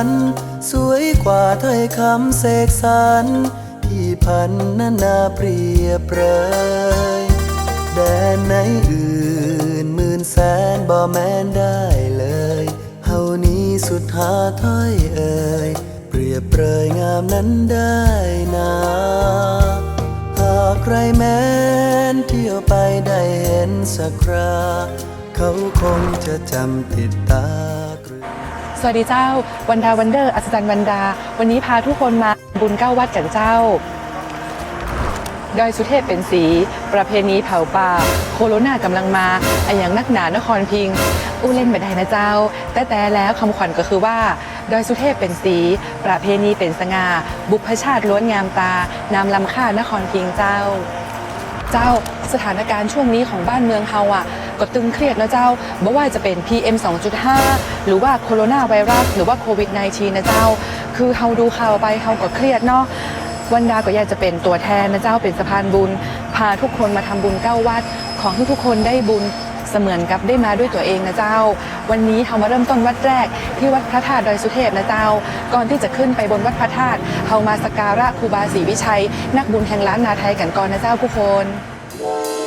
สวรรค์สวยกว่าถ้อยคำเสกสรรที่พันนานาเปรียบเปรยแดนไหนอื่นหมื่นแสนบ่แม้นได้เลยเฮานี้สุดหาถ้อยเอ่ยเปรียบเปรยงามนั้นได้นาหากใครแม้นเที่ยวไปได้เห็นสักครา เขาคงจะจำติดตา สวัสดีเจ้า วันดาวันเดอร์ อัศจรรย์วันดา วันนี้พาทุกคนมาบุญเก้าวัดกันเจ้าดอยสุเทพเป็นสี ประเพณีเผาป่า โคโรนากำลังมาไอะอย่างนักหนานครพิง อู้เล่นไม่ได้นะเจ้า แต่แต่แล้วคำขวัญก็คือว่า ดอยสุเทพเป็นสี ประเพณีเป็นสง่าบุพชาติล้วนงามตานามลำค่านครพิงเจ้า เจ้าสถานการณ์ช่วงนี้ของบ้านเมืองเฮาอะ ก็ตึงเครียดนะเจ้าบ่ว่าจะเป็น PM 2.5 หรือว่าโคโรนาไวรัสหรือว่าโควิด -19 นะเจ้า คือเฮาดูข่าวไปเฮาก็เครียดเนาะวันดาก็อยากจะเป็นตัวแทนนะเจ้าเป็นสะพานบุญ พาทุกคนมาทำบุญเก้าวัด ของทุกๆคนได้บุญเสมือนกับได้มาด้วยตัวเองนะเจ้า วันนี้เรามาเริ่มต้นวัดแรกที่วัดพระธาตุดอยสุเทพนะเจ้า ก่อนที่จะขึ้นไปบนวัดพระธาตุเรามาสักการะครูบาศรีวิชัย นักบุญแห่งล้านนาไทยกันก่อนนะเจ้าทุกคน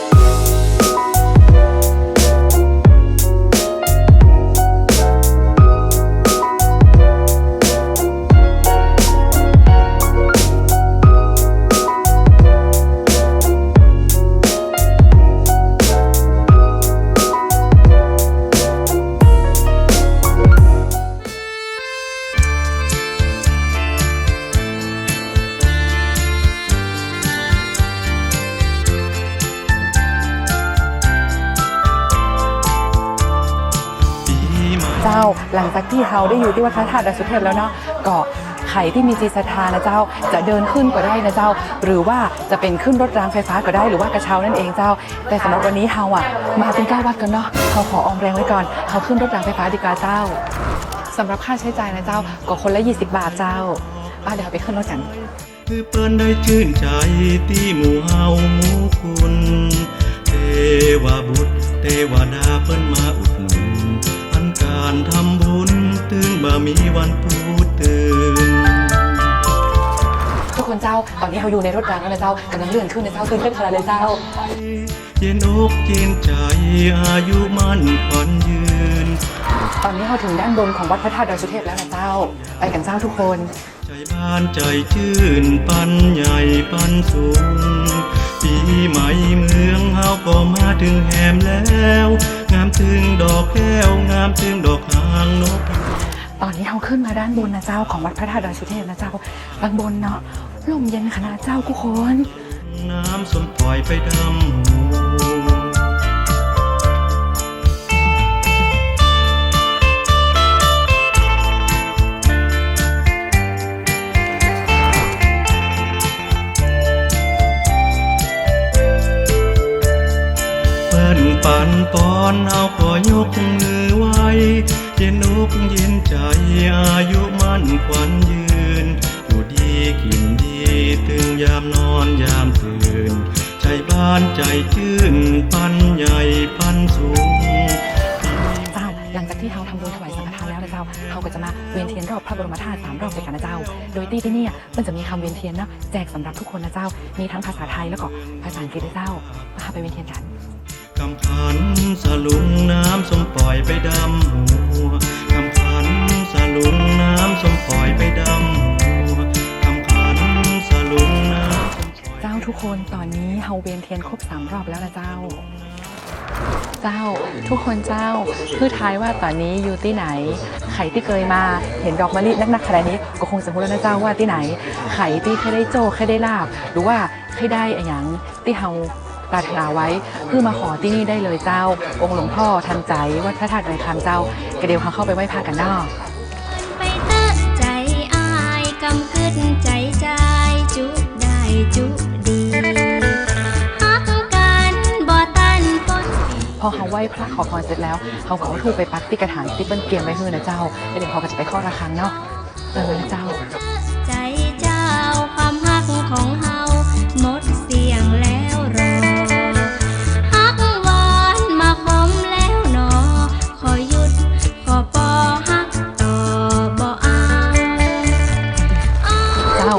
เฮาได้อยู่ที่วัดพระธาตุดอยสุเทพแล้วเนาะก็ใครที่มีจิตศรัทธานะเจ้า จะเดินขึ้นก็ได้นะเจ้า หรือว่าจะเป็นขึ้นรถรางไฟฟ้าก็ได้หรือว่ากระเช้านั่นเองเจ้า แต่สำหรับวันนี้เฮาอะมาเป็นเก้าวัดกันเนาะเฮาขอออมแรงไว้ก่อนเฮาขึ้นรถรางไฟฟ้าดีกว่าเจ้าสำหรับค่าใช้จ่ายนะเจ้าก็คนละ 20 บาทเจ้าป้าเดี๋ยวเราไปขึ้นรถกันคือเปิ้นได้ชื่นใจที่หมู่เฮาหมู่คุณเทวบุตรเทวดาเปิ้นมาอุดหนุนอันการทำบุญ ถึงบ่มีวันพูดตื่นทุกคนเจ้า ตอนนี้เราอยู่ในรถรางแล้วนะเจ้ากำลังเลื่อนขึ้นนะเจ้าขึ้นเต้นขนาดเลยเจ้า เย็นอกเย็นใจอายุมั่นขวัญยืน ตอนนี้เราถึงด้านบนของวัดพระธาตุดอยสุเทพแล้วนะเจ้า ไปกันเจ้าทุกคน ใจบ้านใจชื่นปันใหญ่ปันสูง ปีใหม่เมืองเฮาก็มาถึงแหมแล้ว งามถึงดอกแก้วงามถึงดอกหางนก ตอนนี้เราขึ้นมาด้านบนนะเจ้าของวัดพระธาตุดอยสุเทพนะเจ้าบางบนเนาะลมเย็นขนาดเจ้ากุคน น้ำสมปล่อยไปดำหัว ที่ที่เนี่ยมันจะมีคำเวียนเทียนเนาะแจกสำหรับทุกคนนะเจ้า มีทั้งภาษาไทยแล้วก็ภาษาอังกฤษนะเจ้ามาไปเวียนเทียนกันคำพันสลุงน้ำส้มปล่อยไปดำหัวคำพันสลุงน้ำส้มปล่อยไปดำหัวคำพันสลุงน้ำส้มปล่อยเจ้าทุกคนตอนนี้เฮาเวียนเทียนครบสามรอบแล้วนะเจ้า เจ้า ทุกคนเจ้าคือทายว่าตอนนี้อยู่ที่ไหน ไข่ที่เคยมาเห็นดอกมะลินักๆขนาดนี้ก็คงจะรู้แล้วนะเจ้าว่าที่ไหน ไข่ที่เคยได้โจ้เคยได้ลาบ หรือว่าเคยได้อะไรอย่างที่เฮาปรารถนาไว้เพื่อมาขอที่นี่ได้เลยเจ้า องค์หลวงพ่อทันใจวัดพระธาตุดอยคำเจ้า กระเดียวเขาเข้าไปไหว้พระกันเนอก พอเขาไหว้พระขอพรเสร็จแล้วเขาก็ถูกไปปักติกระถางติเปิ้ลเกียงไว้เพื่อนะเจ้าแล้วเดี๋ยวเขาก็จะไปข้อระฆังเนาะเออนะเจ้าเจ้า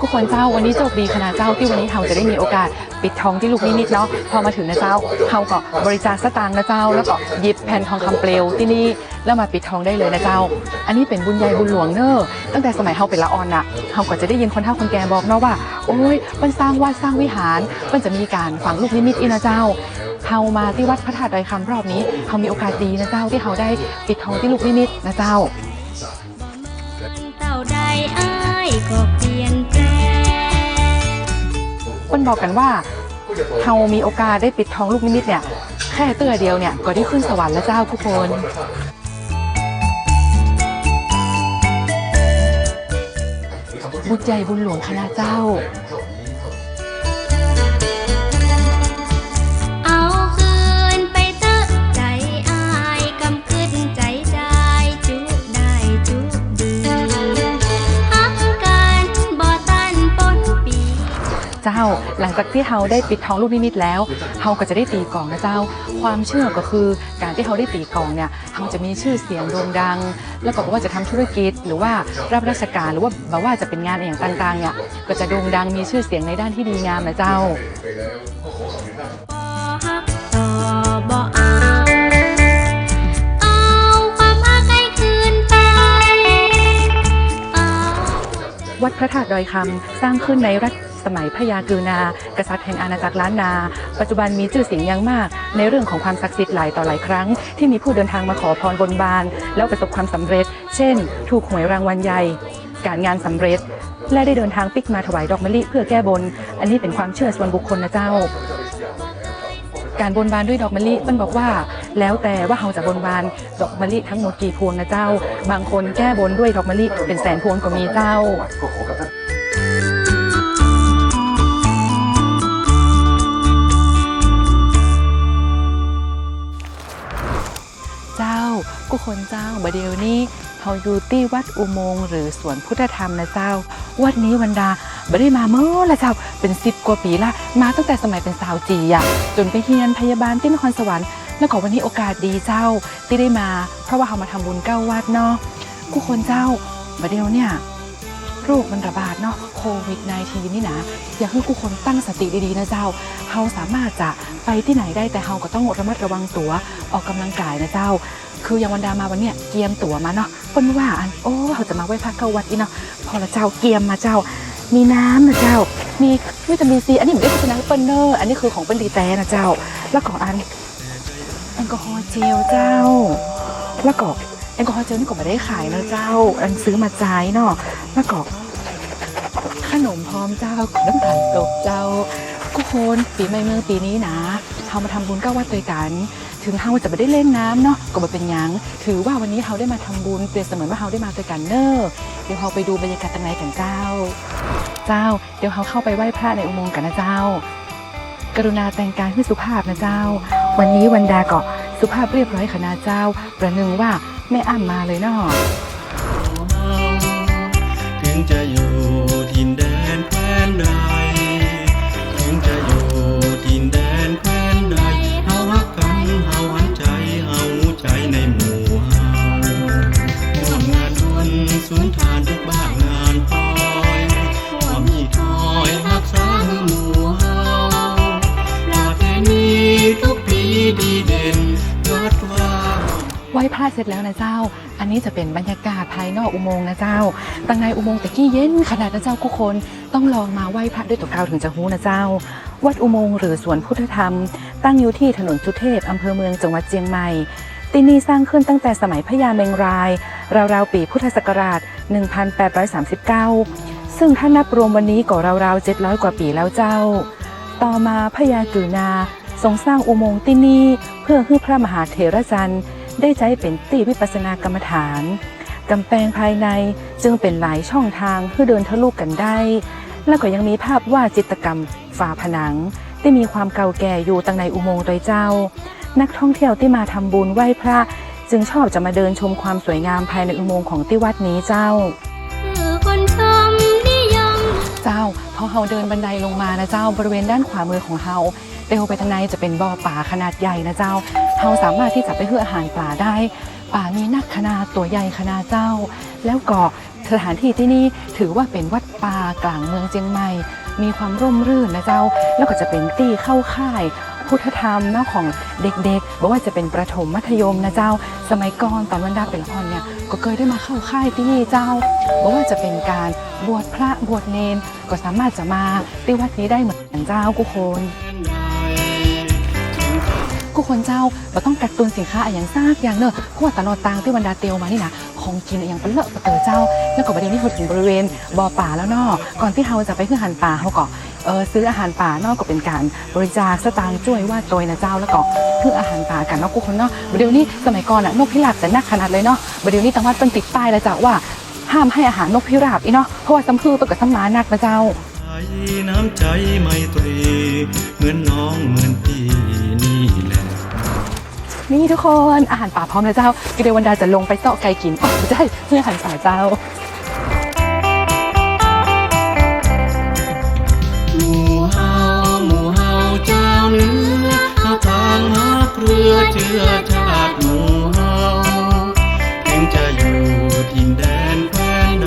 คกขนคมยเจ้าวันนี้จบดีคณะเจ้าที่วันนี้เราจะได้มีโอกาส ปิดทองที่ลูกนิมิตเนาะพอมาถึงนะเจ้าเฮาก็บริจาคสตางค์นะเจ้า แล้วก็หยิบแผ่นทองคำเปลวที่นี่แล้วมาปิดทองได้เลยนะเจ้า อันนี้เป็นบุญใหญ่บุญหลวงเนอะตั้งแต่สมัยเฮาเป็นละออนน่ะเฮาก็จะได้ยินคนเฒ่าคนแก่บอกเนาะว่าโอ้ยมันสร้างวัดสร้างวิหารมันจะมีการฝังลูกนิมิตอีนะเจ้าเฮามาที่วัดพระธาตุดอยคำรอบนี้เฮามีโอกาสดีนะเจ้าที่เฮาได้ปิดทองที่ลูกนิมิตนะเจ้า ปิ้นบอกกันว่าเฮามีโอกาสได้ปิดทองลูกนิมิตเนี่ย แค่เตื้อเดียวเนี่ยก็ได้ขึ้นสวรรค์แล้วเจ้าทุกคนบุญใหญ่บุญหลวงคณะเจ้า เจ้า หลังจากที่เฮาได้ปิดทองลูกนิมิตแล้วเฮาก็จะได้ตีกลองนะเจ้า ความเชื่อก็คือการที่เฮาได้ตีกลองเนี่ยเฮาจะมีชื่อเสียงโด่งดัง แล้วก็บอกว่าจะทำธุรกิจหรือว่ารับราชการหรือว่าแบบว่าจะเป็นงานอย่างต่างๆเนี่ยก็จะโด่งดังมีชื่อเสียงในด้านที่ดีงามนะเจ้าบ่ฮักต่อบ่เอาเอาความฮักให้คืนไปเอาวัดพระธาตุดอยคำสร้างขึ้นในรัช สมัยพระยากฤนา กษัตริย์แห่งอาณาจักรล้านนา ปัจจุบันมีชื่อเสียงอย่างมาก ในเรื่องของความศักดิ์สิทธิ์หลายต่อหลายครั้ง ที่มีผู้เดินทางมาขอพรบนบาน แล้วประสบความสำเร็จ เช่น ถูกหวยรางวัลใหญ่ การงานสำเร็จ และได้เดินทางปิกมาถวายดอกมะลิเพื่อแก้บน อันนี้เป็นความเชื่อส่วนบุคคลนะเจ้าการบนบานด้วยดอกมะลิมันบอกว่า แล้วแต่ว่าเราจะบนบานดอกมะลิทั้งหมดกี่พวงนะเจ้า บางคนแก้บนด้วยดอกมะลิเป็นแสนพวงก็มีเจ้า กุคนเจ้าบเดียวนี้เฮาอยู่ที่วัดอุโมงค์หรือสวนพุทธธรรมนะเจ้า วัดนี้วันดาบ่ได้มาเมื่อละเจ้าเป็นสิบกว่าปีละมาตั้งแต่สมัยเป็นสาวจีอะจนไปเฮียนพยาบาลที่นครสวรรค์แล้วก็วันนี้โอกาสดีเจ้าที่ได้มา เพราะว่าเขามาทำบุญเก้าวัดเนาะกุคนเจ้าบเดียวเนี่ย โรคมันระบาดเนาะโควิด -19 นี่นะอยากให้ผู้คนตั้งสติดีๆนะเจ้าเฮาสามารถจะไปที่ไหนได้แต่เฮาก็ต้องระมัดระวังตัวออกกำลังกายนะเจ้า คืออย่างวันดามาวันเนี้ยเกียมตั๋วมาเนาะเปิ้นว่าอันโอ้เขาจะมาไหว้พระเข้าวัดอีเนาะพอละเจ้าเกียมมาเจ้า มีน้ำนะเจ้า มีวิตามินซีอันนี้เหมือนได้โฆษณาให้เปิ้ลเนอร์อันนี้คือของเปิ้ลดีแต่นะเจ้า แล้วก็อันแอลกอฮอล์เจลเจ้า แล้วก็ แอลกอฮอล์เจลนี่ก็ไม่ได้ขายนะเจ้า อันซื้อมาใช้เนาะแล้วก็ขนมพร้อมเจ้าน้ำตาลตกเจ้าทุกคนปีใหม่เมืองปีนี้นะเฮามาทำบุญเก้าวัดด้วยกัน ถึงเฮาจะไม่ได้เล่นน้ำเนาะก็ไม่เป็นยังถือว่าวันนี้เฮาได้มาทำบุญเปรียบเสมือนว่าเฮาได้มาด้วยกันเนอะเดี๋ยวเฮาไปดูบรรยากาศตรงไหนกันเจ้า เจ้า เดี๋ยวเฮาเข้าไปไหว้พระในอุโมงค์กันนะเจ้า กรุณาแต่งกายให้สุภาพนะเจ้า วันนี้วันดาก็สุภาพเรียบร้อยขนาดเจ้า ประหนึ่งว่า แม่อ้ำมาเลยเนาะถึงจะอยู่ทินแดนแคว้นใด พระเสร็จแล้วนะเจ้า อันนี้จะเป็นบรรยากาศภายนอกอุโมงค์นะเจ้าตั้งในอุโมงค์ตะกี้เย็นขนาดนะเจ้าทุกคนต้องลองมาไหว้พระด้วยตัวเกาถึงจะหู้นะเจ้า วัดอุโมงค์หรือสวนพุทธธรรม ตั้งอยู่ที่ถนนสุเทพอำเภอเมืองจังหวัดเชียงใหม่ที่นี่สร้างขึ้นตั้งแต่สมัยพญาเมงราย ราวๆปีพุทธศักราช 1839 ซึ่งถ้านับรวมวันนี้ก็ราวๆ 700 กว่าปีแล้วเจ้า ต่อมาพญากฤนาทรงสร้างอุโมงค์ที่นี่เพื่อให้พระมหาเถรจันทร์ ได้ใช้เป็นตีวิปัสสนากรรมฐานกำแพงภายในจึงเป็นหลายช่องทางเพื่อเดินทะลุกันได้ แล้วก็ยังมีภาพวาดจิตรกรรมฝาผนัง ที่มีความเก่าแก่อยู่ตั้งในอุโมงค์โดยเจ้า นักท่องเที่ยวที่มาทำบุญไหว้พระ จึงชอบจะมาเดินชมความสวยงามภายในอุโมงค์ของที่วัดนี้เจ้าคือคนชมนิยมเจ้าพอเฮาเดินบันไดลงมานะเจ้าบริเวณด้านขวามือของเฮา เดินไปทางในจะเป็นบ่อป่าขนาดใหญ่นะเจ้าเฮาสามารถที่จะไปเพื่ออาหารปลาได้ป่ามีนักขนาดตัวใหญ่ขนาดเจ้า แล้วก็สถานที่ที่นี่ถือว่าเป็นวัดป่ากลางเมืองเจียงใหม่ มีความร่มรื่นนะเจ้า แล้วก็จะเป็นที่เข้าค่ายพุทธธรรมนาะของเด็กๆบอกว่าจะเป็นประถมมัธยมนะเจ้า สมัยก่อนตอนวันดาเป็นละครเนี่ยก็เคยได้มาเข้าค่ายที่นี่เจ้าบอกว่าจะเป็นการบวชพระบวชเนนก็สามารถจะมาที่วัดนี้ได้เหมือนกันเจ้ากุคน กุคนเจ้าเราต้องกักตุนสินค้าอะอย่างซากอย่างเนอะเพราะว่าตลอดตางที่วันดาเตียวมานี่นะของกินอะอย่างเป็นเลอะเตอเจ้า แล้วก็ประเดี๋ยวนี้พอถึงบริเวณบ่อป่าแล้วเนาะก่อนที่เราจะไปขึ้นหันป่าเขาก็เออซื้ออาหารป่านอกก็เป็นการบริจาคสตางค์ช่วยว่าโดยนะเจ้าแล้วก็เพื่ออาหารป่ากันเนาะกุคนเนาะประเดี๋ยวนี้สมัยก่อนอะนกพิราบจะนักขนาดเลยเนาะประเดี๋ยวนี้ตังวัดเป็นติดป้ายแล้วจ้ะว่าห้ามให้อาหารนกพิราบอีเนาะเพราะว่าซ้ำพือตัวกับซ้ำหมานักนะเจ้าใจน้ำใจไมตรีเหมือนน้องเหมือนพี่ นี่ทุกคนอาหารป่าพร้อมแล้วเจ้ากิเดวันดาจะลงไปเสาะไก่กินอ๋อไม่ใช่เพื่ออาหารป่าเจ้าหมู่เฮาหมู่เฮาเจ้าเนื้อข้าต่างหาเครือเชื้อชาติหมู่เฮาถึงจะอยู่ทินแดนแคว้นใด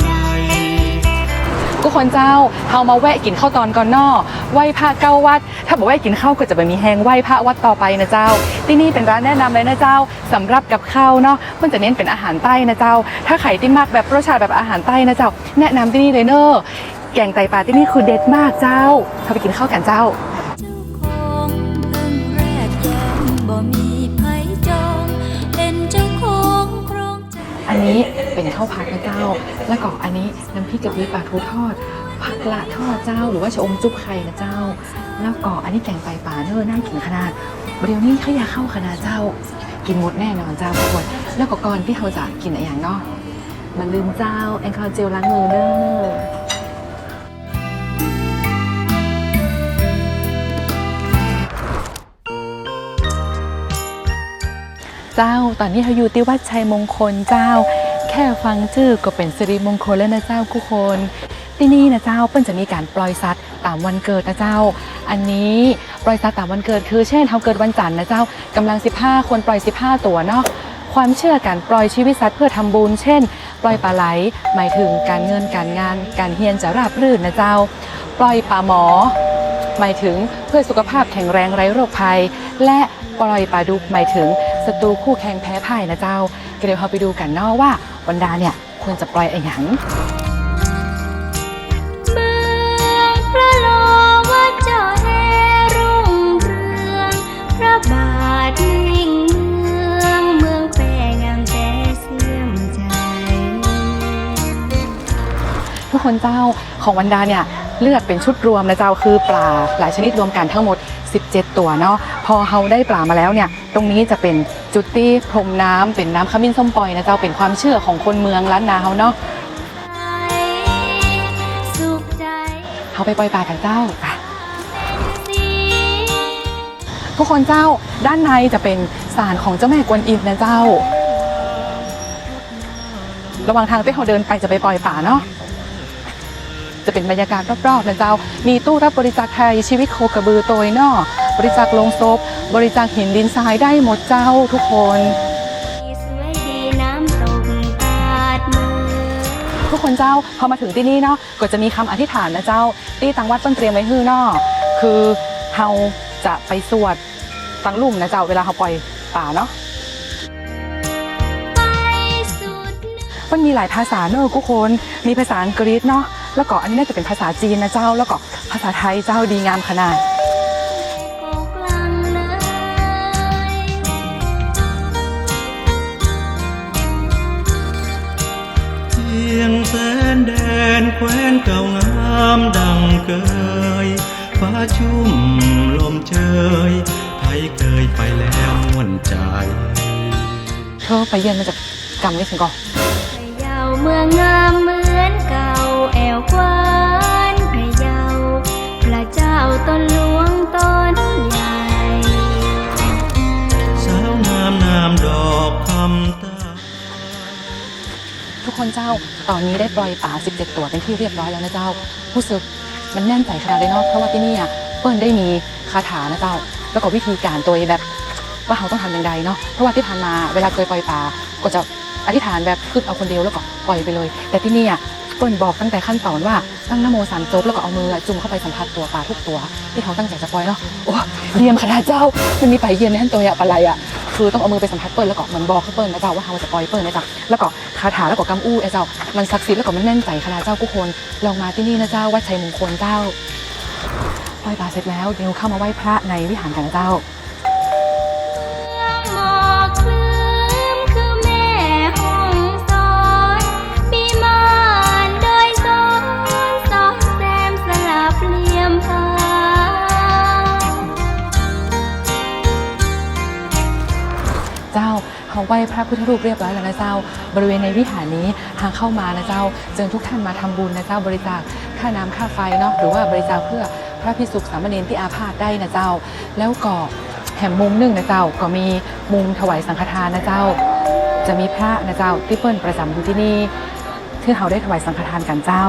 ทุกคนเจ้าเฮามาแวะกินข้าวตอนก่อนนอ ไหว้พระเก้าวัด ถ้าบอกว่ากินข้าวก็จะไปมีแหงไหว้พระวัดต่อไปนะเจ้า ที่นี่เป็นร้านแนะนำเลยนะเจ้าสำหรับกับข้าวเนาะมันจะเน้นเป็นอาหารใต้นะเจ้า ถ้าใครที่มักแบบรสชาติแบบอาหารใต้นะเจ้า แนะนำที่นี่เลยเนอะแกงไตปลาที่นี่คือเด็ดมากเจ้าเราไปกินข้าวกันเจ้าเจ้าของเพิ่งแรกแย้มบ่มีไผจองเป็นเจ้าของครองใจอันนี้ เป็นข้าวผัดนะเจ้า แล้วก็อันนี้น้ำพริกกะปิปลาทูทอด ผักละทอดเจ้า หรือว่าชะอมจุ๊บไข่นะเจ้า แล้วก็อันนี้แกงไตปลาเนอร์น่ากินขนาดเดี๋ยวนี้ขยาเข้าขนาดเจ้า กินหมดแน่นอนเจ้าทุกคนแล้วก็ก่อนที่เขาจะกินอะไรอย่างเนาะมันลืมเจ้าแอลกอฮอล์เจลล้างมือเนอเจ้า ตอนนี้เขาอยู่ที่วัดชัยมงคลเจ้า ค่ฟังชื่อก็เป็นสิริมงคลแล้วนะเจ้าทุกคน ที่นี่นะเจ้าเปิ้นจะมีการปล่อยสัตว์ตามวันเกิดนะเจ้า อันนี้ปล่อยสัตว์ตามวันเกิดคือเช่นเขาเกิดวันจันทร์นะเจ้ากำลัง 15 คนปล่อย 15 ตัวเนาะความเชื่อการปล่อยชีวิตสัตว์เพื่อทำบุญเช่น ปล่อยปลาไหลหมายถึงการเงินการงาน การเฮียนจะราบรื่นนะเจ้า ปล่อยปลาหมอ หมายถึงเพื่อสุขภาพแข็งแรงไร้โรคภัย และปล่อยปลาดุกหมายถึงศัตรูคู่แข่งแพ้พ่ายนะเจ้าเดี๋ยวเราไปดูกันเนาะว่า วันดาเนี่ยควรจะปล่อยอะไรอย่างเมืองพระโลวัดเจ้าแห่รุ่งเรืองพระบาทนิ่งเมืองเมืองแปรงามแต่เสื่อมใจ ทุกคนเจ้าของวันดาเนี่ย เลือกเป็นชุดรวมนะเจ้าคือปลาหลายชนิดรวมกันทั้งหมด 17 ตัวเนาะพอเราได้ปลามาแล้วเนี่ยตรงนี้จะเป็นจุดที่พรมน้ำเป็นน้ำขมิ้นส้มปล่อยนะเจ้าเป็นความเชื่อของคนเมืองล้านนาเขาเนาะเขาไปปล่อยปลากันเจ้าไปสีทุกคนเจ้าด้านในจะเป็นศาลของเจ้าแม่กวนอิมนะเจ้า ระหว่างทางที่เราเดินไปจะไปปล่อยป่าเนาะ จะเป็นบรรยากาศรอบๆนะเจ้า มีตู้รับบริจาคไทยชีวิตโคกระบือโตยเนอบริจาคลงศพบริจาคหินดินทรายได้หมดเจ้าทุกคนสวยดีน้ำตกตาดมือทุกคนเจ้าพอมาถึงที่นี่เนาะก็จะมีคำอธิษฐานนะเจ้า ที่ตังวัดต้นเตรียมไว้ฮื้อเนาะคือเฮาจะไปสวดตังลุ่มนะเจ้าเวลาเขาปล่อยป่าเนาะไปสุดมันมีหลายภาษาเนอะทุกคน มีภาษาอังกฤษเนาะ แล้วก็อันนี้น่าจะเป็นภาษาจีนนะเจ้า แล้วก็ภาษาไทยเจ้าดีงามขนาดโกกลังเลยเพียงแสนแดนแคว้นเก่างามดังเคยฟ้าชุ่มลมเชยไทยเคยไปแล้วม่วนใจเธอไปเรียนมาจากกรรมนี่ถึงก่อนพะเยาเมืองงามเหมือนเก่า แอวกวานพะเยาพระเจ้าต้นหลวงต้นใหญ่ สาวงามนามดอกคำตา ทุกคนเจ้า ตอนนี้ได้ปล่อยป่า 17 ตัวเป็นที่เรียบร้อยแล้วนะเจ้า ผู้สึกมันแน่นใจขนาดเลยเนาะเพราะว่าที่นี่อะเปิ้ลได้มีคาถานะเจ้า แล้วก็วิธีการตัวแบบว่าเขาต้องทำอย่างไรเนาะ เพราะว่าที่ผ่านมาเวลาเคยปล่อยป่าก็จะอธิษฐานแบบขึ้นเอาคนเดียวแล้วก็ปล่อยไปเลย แต่ที่นี่อะ เปิ้ลบอกตั้งแต่ขั้นตอนว่าตั้งนโมสามจบแล้วก็เอามือจุ่มเข้าไปสัมผัสตัวปลาทุกตัว ที่เขาตั้งใจจะปล่อยเนาะโอ้เยี่ยมขนาดเจ้ามันมีไปเยี่ยมในขั้นตัวอะปลาไหลอะคือต้องเอามือไปสัมผัสเปิ้ลแล้วก็เหมือนบอกให้เปิ้ลนะเจ้าว่าเขาจะปล่อยเปิ้ลนะเจ้าแล้วก็คาถาแล้วก็กำอู้ไอ้เจ้ามันศักดิ์สิทธิ์แล้วก็มันแน่นใจขนาดเจ้ากุคนลองมาที่นี่นะเจ้าวัดชัยมงคลเจ้าไหว้ปลาเสร็จแล้วเดี๋ยวเข้ามาไหว้พระในวิหารกันนะเจ้า เขาไหว้พระพุทธรูปเรียบร้อยแล้วนะเจ้า บริเวณในวิหารนี้ทางเข้ามานะเจ้าเชิญทุกท่านมาทำบุญนะเจ้าบริจาคค่าน้ำค่าไฟเนาะหรือว่าบริจาคเพื่อพระพิสุขสามเณรที่อาพาธได้นะเจ้า แล้วก็แห่มมุมหนึ่งนะเจ้าก็มีมุมถวายสังฆทานนะเจ้า จะมีพระนะเจ้าที่เปิ้ลประจำอยู่ที่นี่ที่เขาได้ถวายสังฆทานกันเจ้า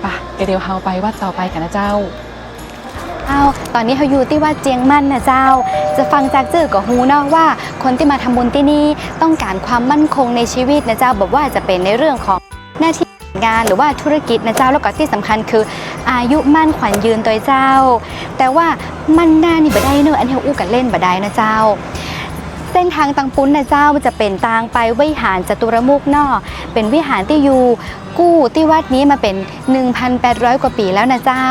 ไปะเดี๋ยวเราไปวัดต่อไปกันนะเจ้า เอาตอนนี้เขาอยู่ที่วัดเจียงมั่นนะเจ้า จะฟังจากจื่อกับฮูเนาะว่า คนที่มาทำบุญที่นี่ต้องการความมั่นคงในชีวิตนะเจ้าแบบว่าจะเป็นในเรื่องของหน้าที่งานหรือว่าธุรกิจนะเจ้าแล้วก็ที่สำคัญคือ อายุมั่นขวัญยืนตัวเจ้า แต่ว่ามั่นหน้านี่บ่ได้เนอะอันเขาอู้กันเล่นบ่ได้นะเจ้า เส้นทางตังปุ้นนะเจ้ามันจะเป็นทางไปวิหารจตุรมุกนาะเป็นวิหารที่อยู่กู้ที่วัดนี้มาเป็น 1,800 กว่าปีแล้วนะเจ้า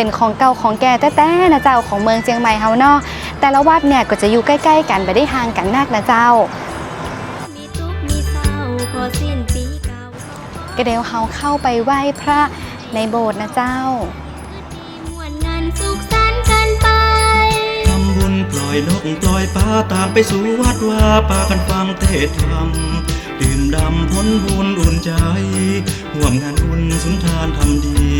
เป็นของเก่าของแก่แต้ๆนะเจ้าของเมืองเชียงใหม่เฮาเนาะแต่ละวัดเนี่ยก็จะอยู่ใกล้ ๆ กันไปได้ห่างกันนักนะเจ้ากระเดาเดี๋ยวเฮาเข้าไปไหว้พระในโบสถ์นะเจ้าที่มวนงานสุขสันต์กันไปทำบุญปล่อยนกปล่อยปลาต่างไปสู่วัดว่าปากันฟังเทศธรรม ดื่มดำพ้นบุญอุ่นใจห่วมงานบุญสุนทานทำดี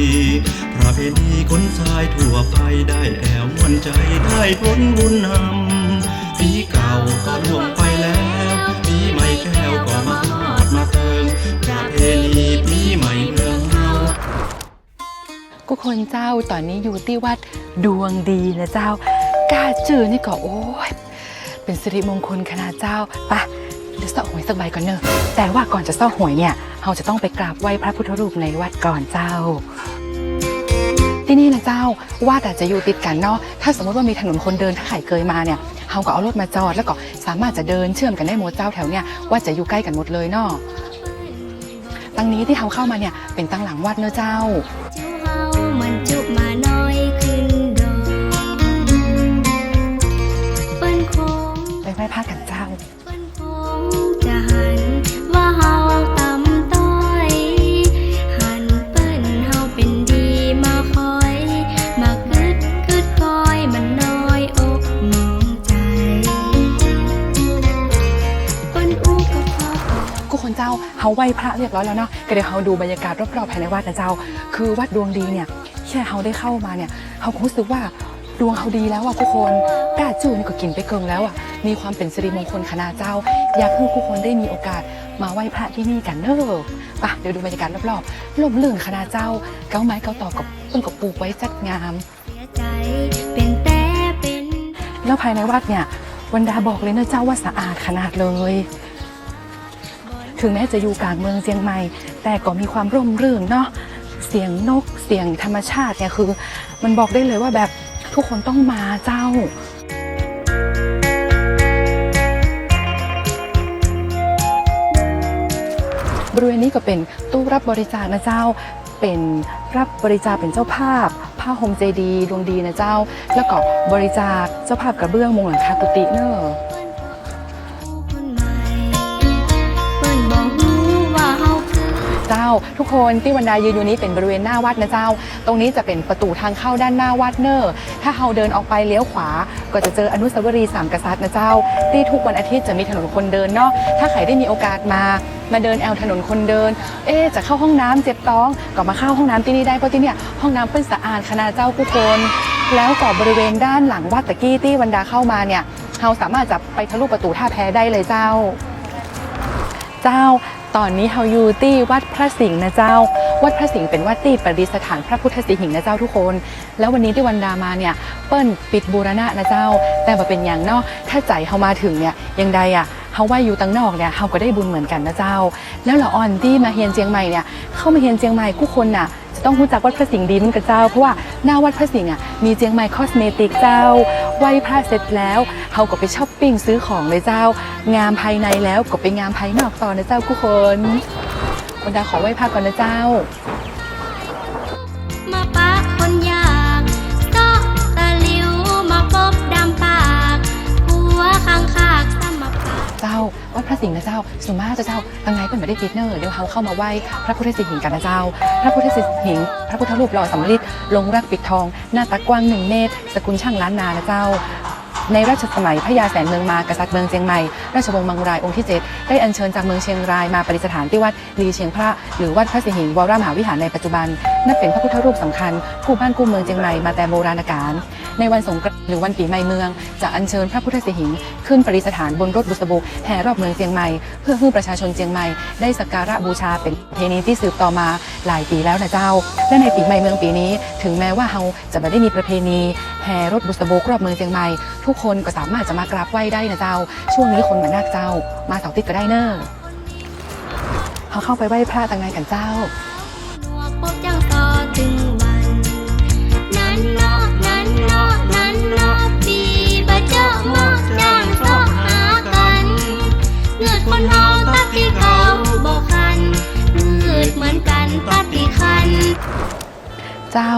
ประเพณีคนชายทั่วไปได้แอวมวนใจได้พ้นบุญนำปีเก่าก็ล่วงไปแล้วปีใหม่แก้วก็มาฮอดมาเติมประเพณีปีใหม่เมืองเฮากุคนเจ้าตอนนี้อยู่ที่วัดดวงดีนะเจ้ากล้าจือนี่ก็โอ้ยเป็นสิริมงคลขนาดเจ้าไปะ เสาะหวยสักใบก่อนเนอะแต่ว่าก่อนจะเสาะหวยเนี่ยเราจะต้องไปกราบไหว้พระพุทธรูปในวัดก่อนเจ้า ที่นี่นะเจ้าว่าแต่จะอยู่ติดกันเนาะถ้าสมมติว่ามีถนนคนเดินถ้าใครเคยมาเนี่ยเราก็เอารถมาจอดแล้วก็สามารถจะเดินเชื่อมกันได้หมดเจ้าแถวเนี่ยว่าจะอยู่ใกล้กันหมดเลยเนาะตั้งนี้ที่เราเข้ามาเนี่ยเป็นตั้งหลังวัดเนอะเจ้าจูเฮามันจุมา เจ้าเฮาไหว้พระเรียบร้อยแล้วเนาะก็เดี๋ยวเฮาดูบรรยากาศรอบๆภายในวัดนะเจ้า คือวัดดวงดีเนี่ยแค่เฮาได้เข้ามาเนี่ยเฮาก็รู้สึกว่าดวงเฮาดีแล้วอะทุกคนกล้าจูนี่ก็กินไปเกิงแล้วอะมีความเป็นสิริมงคลขนาดเจ้า อยากให้ทุกคนได้มีโอกาสมาไหว้พระที่นี่กันเนอะไปะเดี๋ยวดูบรรยากาศรอบๆลมลื่นขนาดเจ้า เก้าไม้เก้าตอกกับต้นกับปลูกไว้จัดงามเสียใจเป็นแต่เป็นแล้วภายในวัดเนี่ยวันดาบอกเลยนะเจ้าว่าสะอาดขนาดเลย ถึงแม้จะอยู่กลางเมืองเชียงใหม่ แต่ก็มีความร่มรื่นเนาะเสียงนกเสียงธรรมชาติเนี่ยคือ มันบอกได้เลยว่าแบบทุกคนต้องมาเจ้าบริเวณนี้ก็เป็นตู้รับบริจาคนะเจ้า เป็นรับบริจาคเป็นเจ้าภาพ ผ้าห่มเจดีดวงดีนะเจ้า แล้วก็บริจาคเจ้าภาพกระเบื้องมุงหลังคากุฏิเนอะ เจ้า ทุกคนที่วันดายืนอยู่นี้เป็นบริเวณหน้าวัดนะเจ้า ตรงนี้จะเป็นประตูทางเข้าด้านหน้าวัดเนอะถ้าเราเดินออกไปเลี้ยวขวา ก็จะเจออนุสาวรีย์สามกษัตริย์นะเจ้า ที่ทุกวันอาทิตย์จะมีถนนคนเดินเนาะถ้าใครได้มีโอกาสมา มาเดินแอลถนนคนเดิน เอ๊ะจะเข้าห้องน้ำเจ็บท้องก็มาเข้าห้องน้ำที่นี่ได้เพราะที่เนี่ยห้องน้ำเป็นสะอาดขนาดเจ้าทุกคนแล้วก็บริเวณด้านหลังวัดตะกี้ที่วันดาเข้ามาเนี่ยเราสามารถจะไปทะลุประตูท่าแพได้เลยเจ้า เจ้า ตอนนี้เฮาอยู่ที่วัดพระสิงห์นะเจ้า วัดพระสิงห์เป็นวัดที่ประดิษฐานพระพุทธสิหิงห์นะเจ้าทุกคน แล้ววันนี้ที่วันดามาเนี่ยเปิ้นปิดบูรณะนะเจ้า แต่ว่าเป็นอย่างนอกถ้าใจเฮามาถึงเนี่ยยังใดอะ เฮาว่าอยู่ตังนอกเนี่ยเฮาก็ได้บุญเหมือนกันนะเจ้า แล้วละอ่อนที่มาเฮียนเจียงใหม่เนี่ยเข้ามาเฮียนเจียงใหม่ผู้คนน่ะจะต้องรู้จักวัดพระสิงห์ดีมันกับเจ้า เพราะว่าหน้าวัดพระสิงห์อะมีเจียงใหม่คอสเมติกเจ้าไหว้พระเสร็จแล้วเฮาก็ไปช้อปปิ้งซื้อของเลยเจ้า งามภายในแล้วก็ไปงามภายนอกต่อนะเจ้าทุกคนวันดาขอไหว้พระก่อนนะเจ้า สิงห์นะเจ้าสุมาจะเจ้าตังไงเป็นไม่ได้ฟิตเนอร์เดี๋ยวเขาเข้ามาไหว้พระพุทธสิหิงกันนะเจ้า พระพุทธสิหิงพระพุทธรูปหล่อสำริดลงรักปิดทอง หน้าตากว้างหนึ่งเมตร สกุลช่างล้านนานะเจ้า ในราชสมัยพระยาแสนเมืองมากษัตริย์เมืองเชียงใหม่ ราชวงศ์มังรายองค์ที่ 7 ได้อัญเชิญจากเมืองเชียงรายมาประดิษฐานที่วัดลีเชียงพระ หรือวัดพระสิหิงวรมหาวิหารในปัจจุบันนั่นเป็นพระพุทธรูปสำคัญคู่บ้านคู่เมืองเชียงใหม่มาแต่โบราณกาลในวันสงกรานต์หรือวันปีใหม่เมือง จะอัญเชิญพระพุทธสิหิงขึ้นประดิษฐานบนรถบุษบกแห่รอบเมืองเชียงใหม่เพื่อให้ประชาชนเชียงใหม่ได้สักการะบูชาเป็นเพณีที่สืบต่อมาหลายปีแล้วนะเจ้า และในปีใหม่เมืองปีนี้ ถึงแม้ว่าเฮาจะไม่ได้มีประเพณีแห่รถบุษบกรอบเมืองเชียงใหม่ทุกคนก็สามารถจะมากราบไหว้ได้นะเจ้า ช่วงนี้คนมานาคเจ้า มาเสาร์อาติดก็ได้เนอะเขาเข้าไปไหว้พระตังไงกันเจ้างงวันนั้นเนานกันเจ้า เงือดคนเฮาตักที่เขาบ่คันเงือดเหมือนกันตักที่คันเจ้า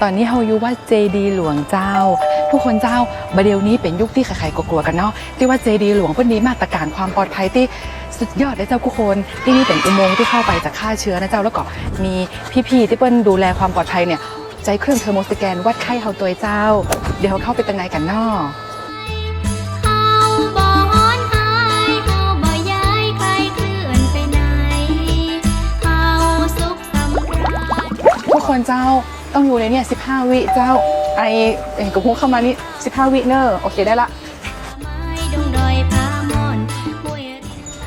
ตอนนี้เฮาอยู่ว่าเจดีหลวงเจ้า ทุกคนเจ้าบดเดี๋ยวนี้เป็นยุคที่ใครๆก็กลัวกันเนาะที่ว่าเจดีหลวงเพิ่นมีมาตรการความปลอดภัยที่ สุดยอดเลยเจ้าทุกคนที่นี่เป็นอุโมงค์ที่เข้าไปจะฆ่าเชื้อนะเจ้าแล้วก็มีพี่ๆที่เปิ้นดูแลความปลอดภัยเนี่ยใจเครื่องเทอร์โมสแกนวัดไข้เฮาตัวเจ้า เดี๋ยวเขาเข้าไปตังไงกันเนาะเฮาบ่ฮ้อนหายเฮาบ่ย้ายใครเคลื่อนไปไหนเฮาสุขสำราญทุกคนเจ้าต้องอยู่ในเนี่ย15 วิเจ้าไอเอกพุกเข้ามานี่15 วิเนอะโอเคได้ละ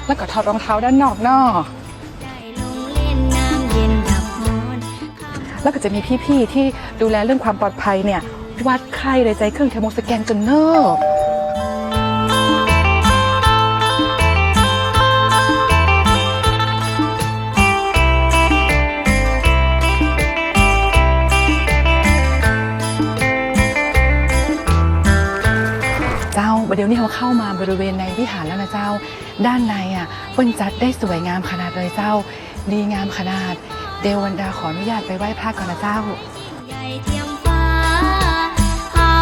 แล้วก็ถอดรองเท้าด้านนอกเนอะได้ลงเล่นน้ำเย็นดับร้อนแล้วก็จะมีพี่ๆที่ดูแลเรื่องความปลอดภัยเนี่ยวัดไข้เลยใจเครื่องเทอร์โมสแกนกันเนอะเจ้าเดี๋ยวนี้เขาเข้ามาบริเวณในวิหารแล้วนะเจ้า ด้านในอะเปิ้นจัดได้สวยงามขนาดเลยเจ้า ดีงามขนาด เดววันดาขออนุญาตไปไหว้พระก่อนนะเจ้าใหญ่เทียมฟ้าเฮา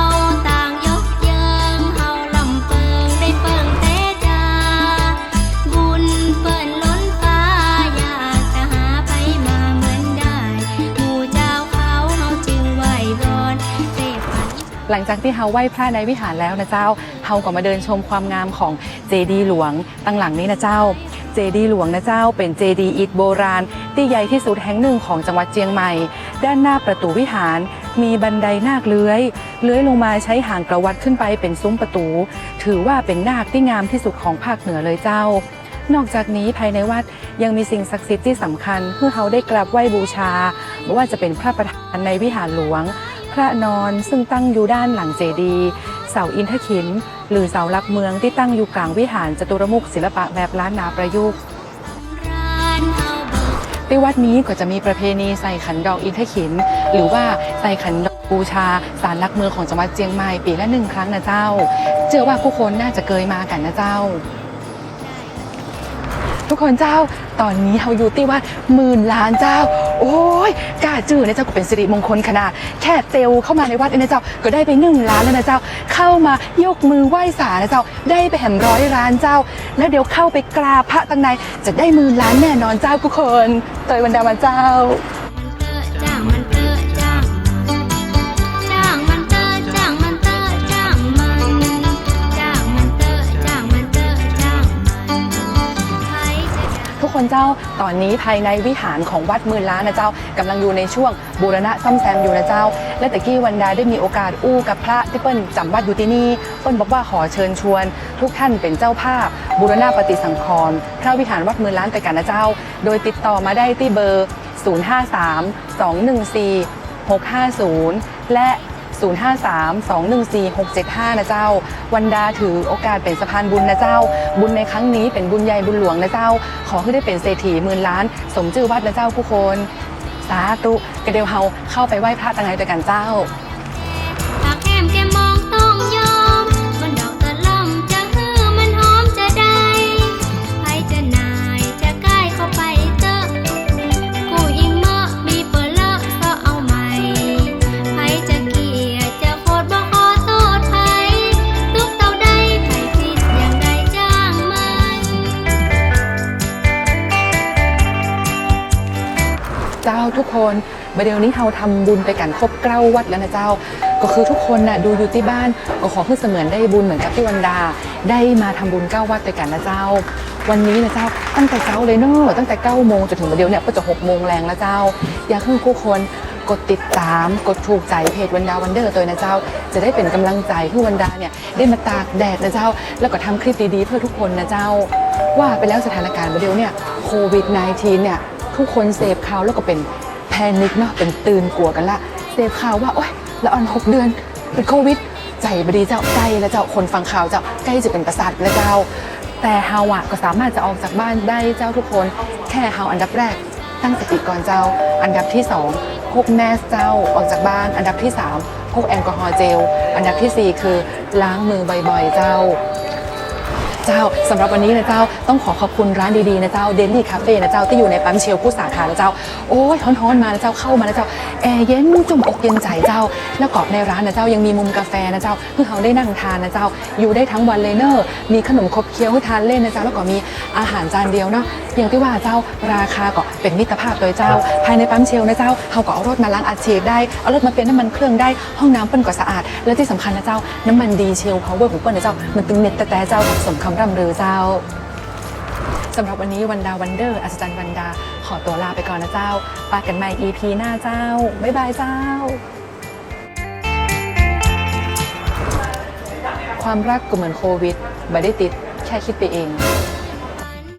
ต่างยกเยิงเฮาลำเปิงได้เปิงเตจาบุญเปิ่นล้นฟ้าอยากจะหาไปมาเหมือนได้หมู่เจ้าเขาเฮาจึงไหววอนเสพฝันหลังจากที่เฮาไหว้พระในวิหารแล้วนะเจ้าเฮาก็มาเดินชมความงามของเจดีหลวงตั้งหลังนี้นะเจ้า เจดีหลวงนะเจ้า เป็นเจดีอิฐโบราณ ที่ใหญ่ที่สุดแห่งหนึ่งของจังหวัดเชียงใหม่ ด้านหน้าประตูวิหาร มีบันไดนาคเลื้อย เลื้อยลงมาใช้หางกระวัดขึ้นไปเป็นซุ้มประตู ถือว่าเป็นนาคที่งามที่สุดของภาคเหนือเลยเจ้า นอกจากนี้ภายในวัดยังมีสิ่งศักดิ์สิทธิ์ที่สำคัญเพื่อเขาได้กราบไหว้บูชาไม่ว่าจะเป็นพระประธานในวิหารหลวง พระนอนซึ่งตั้งอยู่ด้านหลังเจดีย์ เสาอินทขิน หรือเสาหลักเมืองที่ตั้งอยู่กลางวิหารจตุรมุขศิลปะแบบล้านนาประยุกต์ร้านเฮาเบิกที่วัดนี้ก็จะมีประเพณีใส่ขันดอกอินทขิน หรือว่าใส่ขันดอกบูชาสารหลักเมืองของจังหวัดเชียงใหม่ปีละหนึ่งครั้งนะเจ้า เชื่อว่าผู้คนน่าจะเคยมากันนะเจ้า ทุกคนเจ้าตอนนี้เราอยู่ที่วัดหมื่นล้านเจ้า โอ้ยกล้าจื้อนะเจ้าก็เป็นสิริมงคลขนาดแค่เตลเข้ามาในวัดเองนะเจ้าก็ได้ไปหนึ่งล้านแล้วนะเจ้า เข้ามายกมือไหว้สานะเจ้าได้ไปแหมร้อยล้านเจ้า แล้วเดี๋ยวเข้าไปกราบพระตั้งในจะได้มือล้านแน่นอนเจ้าทุกคน เตยวันดามาเจ้า คนเจ้าตอนนี้ภายในวิหารของวัดหมื่นล้านนะเจ้ากำลังอยู่ในช่วงบูรณะซ่อมแซมอยู่นะเจ้า และตะกี้วันดาได้มีโอกาสอู้กับพระที่เปิ้ลจำวัดอยู่ที่นี่เปิ้ลบอกว่าขอเชิญชวน ทุกท่านเป็นเจ้าภาพ บูรณะปฏิสังขรณ์พระวิหารวัดหมื่นล้านไปกันนะเจ้า โดยติดต่อมาได้ที่เบอร์ 053 214 650 และ 053-214-675 นะเจ้า วันดาถือโอกาสเป็นสะพานบุญนะเจ้า บุญในครั้งนี้เป็นบุญใหญ่บุญหลวงนะเจ้า ขอให้ได้เป็นเศรษฐีหมื่นล้าน สมชื่อวัดนะเจ้าผู้คน สาธุกระเดียวเฮาเข้าไปไหว้พระตังไงด้วยกันเจ้า เจ้าทุกคนประเดี๋ยวนี้เราทำบุญไปกันครบเกล้าวัดแล้วนะเจ้า ก็คือทุกคนน่ะดูอยู่ที่บ้านก็ขอให้เสมือนได้บุญเหมือนกับที่วันดา ได้มาทำบุญเก้าวัดไปกันนะเจ้า วันนี้นะเจ้าตั้งแต่เช้าเลยเนอะตั้งแต่9ก้าโมงจนถึงประเดี๋ยวเนี่ยก็จะหกโมงแรงแล้วเจ้า อยากให้ทุกคนกดติดตามกดถูกใจเพจวันดาวันเดอร์ตัวนะเจ้า จะได้เป็นกำลังใจให้วันดาเนี่ยได้มาตากแดดนะเจ้า แล้วก็ทำคลิปดีๆเพื่อทุกคนนะเจ้า ว่าไปแล้วสถานการณ์ประเดี๋ยวเนี่ยโควิด -19 เนี่ย ทุกคนเสพข่าวแล้วก็เป็นแพนิคเนาะเป็นตื่นกลัวกันละเสพข่าวว่าโอ๊ยละออนหกเดือนเป็นโควิด ใจบดีเจ้าใกล้แล้วเจ้าคนฟังข่าวเจ้าใกล้จะเป็นประสาทแล้วเจ้า แต่เฮาอะก็สามารถจะออกจากบ้านได้เจ้าทุกคน แค่เฮาอันดับแรก ตั้งสติก่อนเจ้า อันดับที่สองพกแมสเจ้าออกจากบ้าน อันดับที่สามพกแอลกอฮอล์เจล อันดับที่สี่คือล้างมือบ่อยๆเจ้า เจ้าสำหรับวันนี้นะเจ้าต้องขอขอบคุณร้านดีๆนะเจ้าเดลี่คาเฟ่นะเจ้าที่อยู่ในปั๊มเชลผู้สาขานะเจ้าโอ้ยฮ้อนๆมานะเจ้าเข้ามานะเจ้าแอร์เย็นจุ่มอกเย็นใจเจ้า แล้วก็ในร้านนะเจ้ายังมีมุมกาแฟนะเจ้าเพื่อเขาได้นั่งทานนะเจ้าอยู่ได้ทั้งวันเลยเนอะมีขนมครบเคี้ยวให้ทานเล่นนะเจ้าแล้วก็มีอาหารจานเดียวเนาะ อย่างที่ว่าเจ้าราคาก็เป็นมิตรภาพโดยเจ้า ภายในปั๊มเชลนะเจ้าเขาก็เอารถมาล้างอัดฉีดได้เอารถมาเป็นน้ำมันเครื่องได้ห้องน้ำเปิ้นก็สะอาด และที่สำคัญนะเจ้าน้ำมันดีเชลพาวเวอร์ของเปิ้ลนะเจ้ามันตึงเน็ตแต่แต่เจ้าสมคำร่ำลือเจ้า สำหรับวันนี้วันดาวันเดอร์อัศจรรย์วันดา ขอตัวลาไปก่อนนะเจ้าปากันใหม่ EP หน้าเจ้า บ๊ายบายเจ้า ความรักก็เหมือนโควิดไม่ได้ติดแค่คิดไปเอง